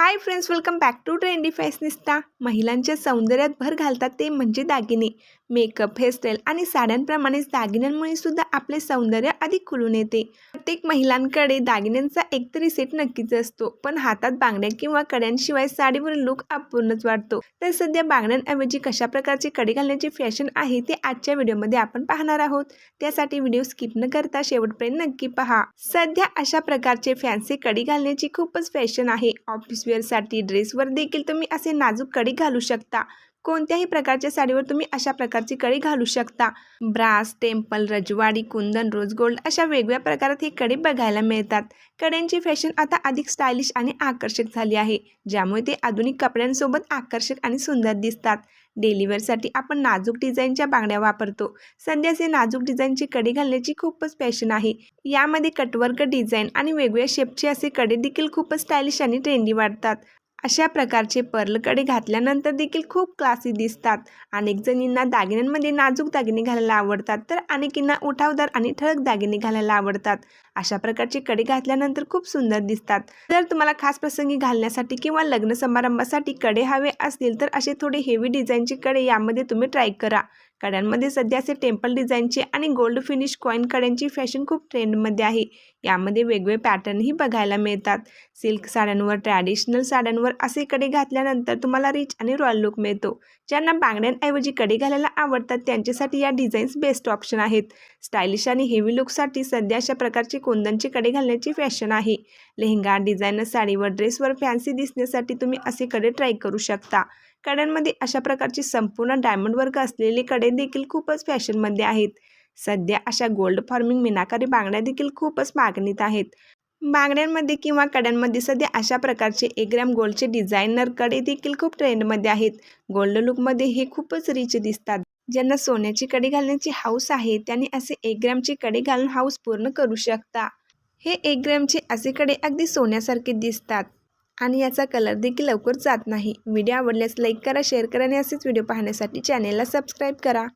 Hi friends welcome back to trendy fashionista महिलांच्या सौंदर्यात भर घालतात ते म्हणजे दागिने. मेकअप हेअरस्टाईल आणि साड्यांप्रमाणेच दागिन्यांमुळे सुद्धा आपले सौंदर्य अधिक खुलून येते. प्रत्येक महिलांकडे दागिन्यांचा एकतरी सेट नक्कीच असतो पण हातात बांगड्या किंवा कड्यांशिवाय साडीवर लुक अपूर्णच वाटतो तर सध्या बांगड्यांऐवजी कशा प्रकारचे कडी घालण्याची फॅशन आहे ते आजच्या व्हिडिओमध्ये आपण पाहणार आहोत. त्यासाठी व्हिडिओ स्किप न करता शेवटपर्यंत नक्की पहा. सध्या अशा प्रकारचे फॅन्सी कडी घालण्याची खूपच फॅशन आहे. ऑफिस वेअरसाठी ड्रेसवर देखील तुम्ही असे नाजूक कडी घालू शकता. कोणत्याही प्रकारच्या साडीवर तुम्ही अशा प्रकारची कळी घालू शकता. ब्रास टेम्पल रजवाडी कुंदन रोज गोल्ड अशा वेगवेगळ्या प्रकारात ही कडी बघायला मिळतात. कड्यांची फॅशन आता अधिक स्टायलिश आणि आकर्षक झाली आहे ज्यामुळे ते आधुनिक कपड्यांसोबत आकर्षक आणि सुंदर दिसतात. डेलिव्हरसाठी आपण नाजूक डिझाईनच्या बांगड्या वापरतो. सध्याचे नाजूक डिझाईनची कडी घालण्याची खूपच फॅशन आहे. यामध्ये कटवर्क डिझाईन आणि वेगवेगळ्या शेपचे असे कडे देखील खूपच स्टायलिश आणि ट्रेंडी वाटतात. अशा प्रकारचे पर्लकडे घातल्यानंतर देखील खूप क्लासी दिसतात. अनेक जणींना दागिन्यांमध्ये नाजूक दागिने घालायला आवडतात तर अनेकींना उठावदार आणि ठळक दागिने घालायला आवडतात. अशा प्रकारचे कडे घातल्यानंतर खूप सुंदर दिसतात. जर तुम्हाला खास प्रसंगी घालण्यासाठी किंवा लग्न समारंभासाठी कडे हवे असतील तर असे थोडे हेवी डिझाईनचे कडे यामध्ये तुम्ही ट्राय करा. कड्यांमध्ये सध्या असे टेम्पल डिझाईनचे आणि गोल्ड फिनिश कॉईन कड्यांची फॅशन खूप ट्रेंडमध्ये आहे. यामध्ये वेगवेगळे पॅटर्नही बघायला मिळतात. सिल्क साड्यांवर ट्रॅडिशनल साड्यांवर असे कडे घातल्यानंतर तुम्हाला रिच आणि रॉयल लुक मिळतो. ज्यांना बांगड्यांऐवजी कडे घालायला आवडतात त्यांच्यासाठी या डिझाईन्स बेस्ट ऑप्शन आहेत. स्टायलिश आणि हेवी लुकसाठी सध्या अशा प्रकारचे कोंदनचे कडे घालण्याची फॅशन आहे. लेहंगा डिझायनर साडीवर ड्रेसवर फॅन्सी दिसण्यासाठी तुम्ही असे कडे ट्राय करू शकता. कड्यांमध्ये अशा प्रकारची संपूर्ण डायमंड वर्क असलेले कडे देखील खूपच फॅशनमध्ये आहेत. सध्या अशा गोल्ड फॉर्मिंग मिनाकारी बांगड्या देखील खूपच मागणीत आहेत. बांगड्यांमध्ये किंवा कड्यांमध्ये सध्या अशा प्रकारचे एक ग्रॅम गोल्डचे डिझायनरकडे देखील खूप ट्रेंडमध्ये आहेत. गोल्ड लुकमध्ये हे खूपच रिच दिसतात. ज्यांना सोन्याची कडी घालण्याची हाऊस आहे त्यांनी असे एक ग्रॅमची कडी घालून हाऊस पूर्ण करू शकता. हे एक ग्रॅमचे असे कडे अगदी सोन्यासारखे दिसतात. आणि याचा कलर देखील लवकर जात नाही. व्हिडिओ आवडल्यास लाईक करा शेअर करा आणि असेच व्हिडिओ पाहण्यासाठी चॅनेलला सबस्क्राईब करा.